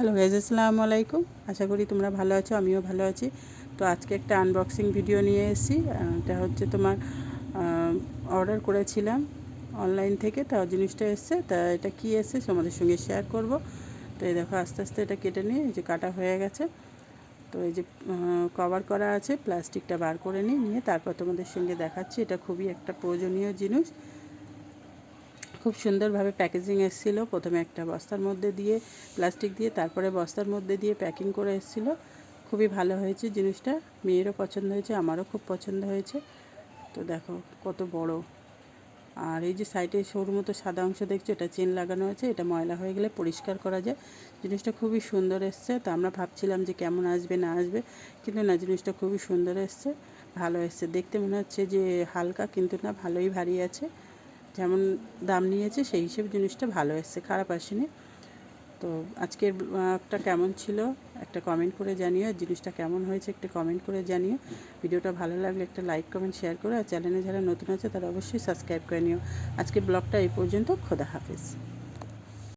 Hello guys আসসালামু আলাইকুম। আশা করি তোমরা ভালো আছো, আমিও ভালো আছি। তো আজকে একটা আনবক্সিং ভিডিও নিয়ে এসেছি। এটা হচ্ছে তোমার অর্ডার করেছিলাম অনলাইন থেকে, তা জিনিসটা এসছে। তা এটা কি এসছে তোমাদের সঙ্গে শেয়ার করব। তো এই দেখো, আস্তে আস্তে এটা কেটে নিয়ে এই যে কাটা হয়ে গেছে। তো এই যে কভার করা আছে প্লাস্টিকটা বার করে নিয়ে তারপর তোমাদের সঙ্গে দেখাচ্ছি। এটা খুবই একটা প্রয়োজনীয় জিনিস। খুব সুন্দরভাবে প্যাকেজিং এসেছিল। প্রথমে একটা বস্তার মধ্যে দিয়ে, প্লাস্টিক দিয়ে, তারপরে বস্তার মধ্যে দিয়ে প্যাকিং করে এসেছিল। খুবই ভালো হয়েছে জিনিসটা। মেয়েরও পছন্দ হয়েছে, আমারও খুব পছন্দ হয়েছে। তো দেখো কত বড়। আর এই যে সাইডে সরু মতো সাদা অংশ দেখছ, এটা চেন লাগানো আছে, এটা ময়লা হয়ে গেলে পরিষ্কার করা যায়। জিনিসটা খুবই সুন্দর এসছে। তো আমরা ভাবছিলাম যে কেমন আসবে, না আসবে, কিন্তু না, জিনিসটা খুবই সুন্দর এসছে, ভালো এসছে। দেখতে মনে হচ্ছে যে হালকা, কিন্তু না, ভালোই ভারী আছে। যেমন দাম নিয়েছে, সেই হিসেবে জিনিসটা ভালো এসছে, খারাপ আসেনি। তো আজকের ব্লগটা কেমন ছিল? একটা কমেন্ট করে জানিও। জিনিসটা কেমন হয়েছে একটা কমেন্ট করে জানিও। ভিডিওটা ভালো লাগলে একটা লাইক কমেন্ট শেয়ার করো। আর চ্যানেলে যারা নতুন আছে, তারা অবশ্যই সাবস্ক্রাইব করে নিও। আজকের ব্লগটা এই পর্যন্ত। খোদা হাফেজ।